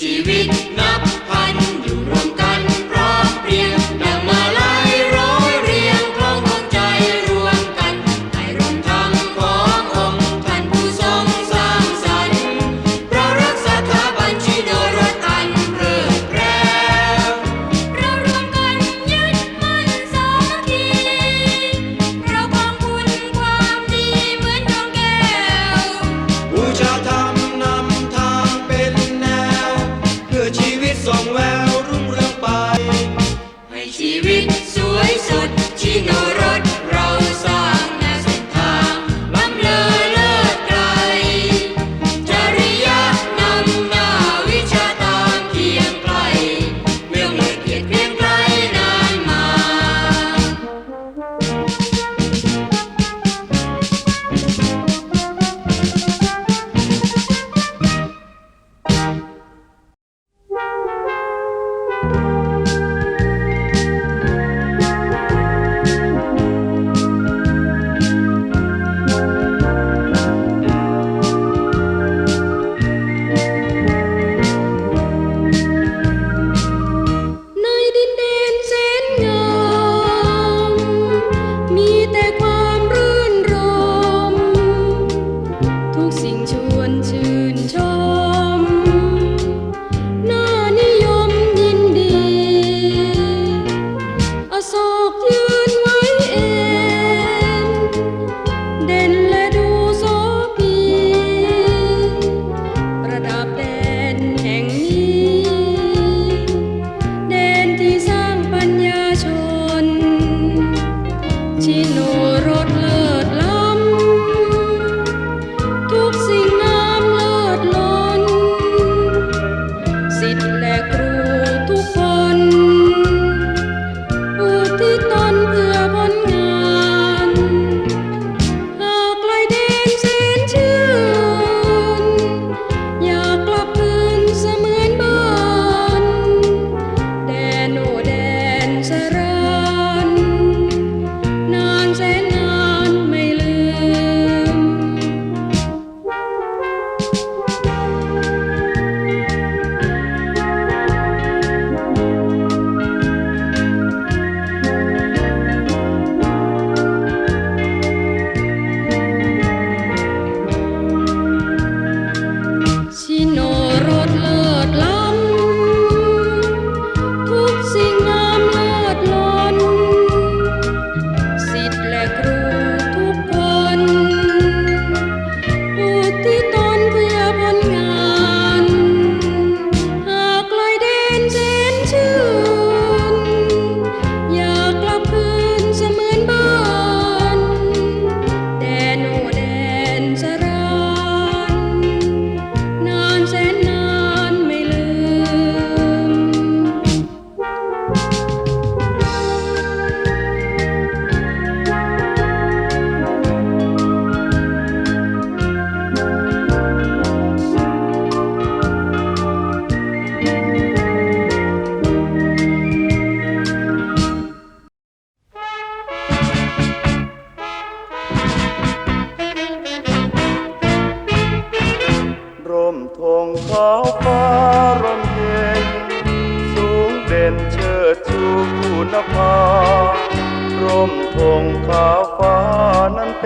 ชีวิตนะ should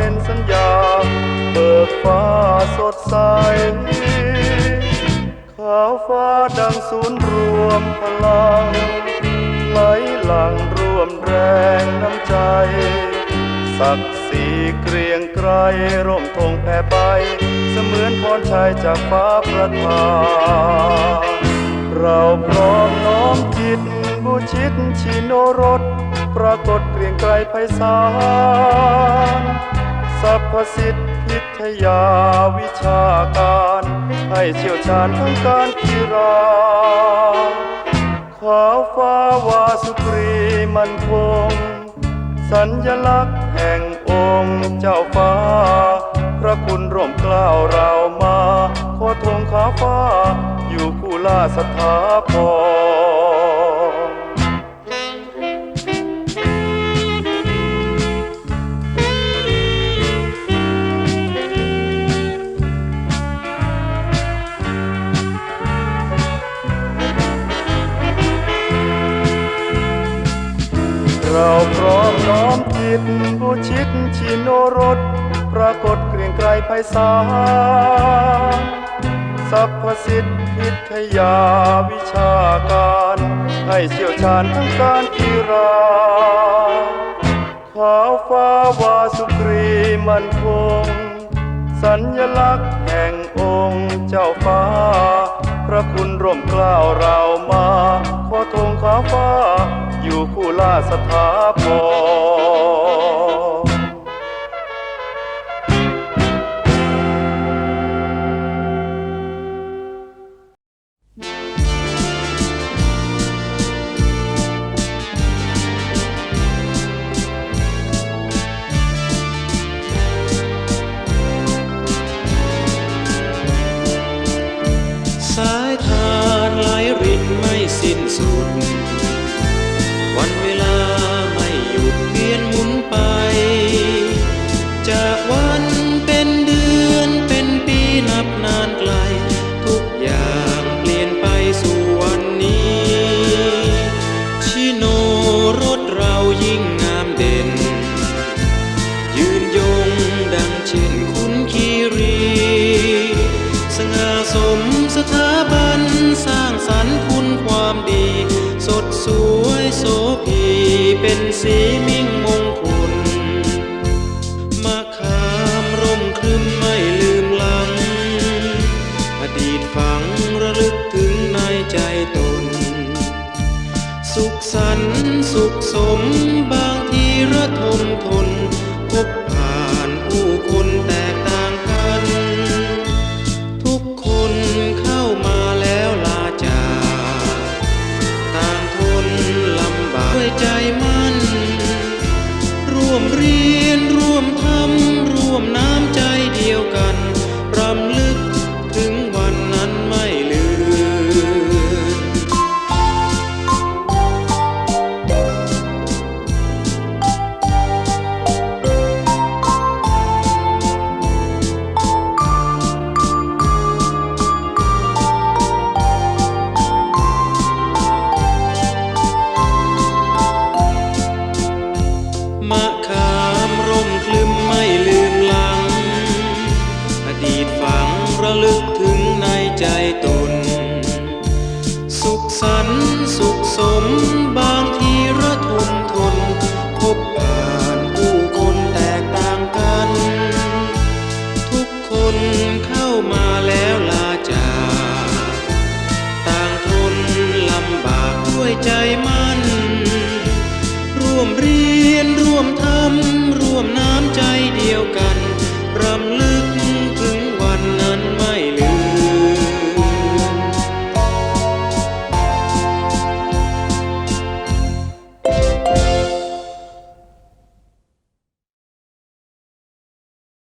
เป็นสัญญา เบิกฟ้าสดใส ขาวฟ้าดังศูนย์รวมพลัง ไหลหลั่งรวมแรงน้ำใจ ศักดิ์ศรีเกรียงไกรร่มธงแผ่ไป เสมือนพรชัยจากฟ้าประทานเราพร้อมน้อมจิตบูชิตชิโนรถปรากฏเกรียงไกรไพศาล สรรพสิทธิพิทยาวิชาการ ให้เชี่ยวชาญทางการกีฬาขาฟ้าวาสุกรีมันคง สัญลักษณ์แห่งองค์เจ้าฟ้า พระคุณร่มกล้าวเรามา ขอทงขาฟ้า อยู่คู่ล่าสถาพร มน้อมจิตบูชิตชิโนรสปรากฏเกรียงไกรไพศาลสัพพสิทธิพิทยาวิชาการ ให้เชี่ยวชาญทั้งการกีฬาขาวฟ้าวาสุกรีมันคง สัญลักษณ์แห่งองค์เจ้าฟ้า พระคุณร่มกล้าวเรามา ขอทงขาวฟ้า อยู่คู่ล่าสถาพร เป็นสี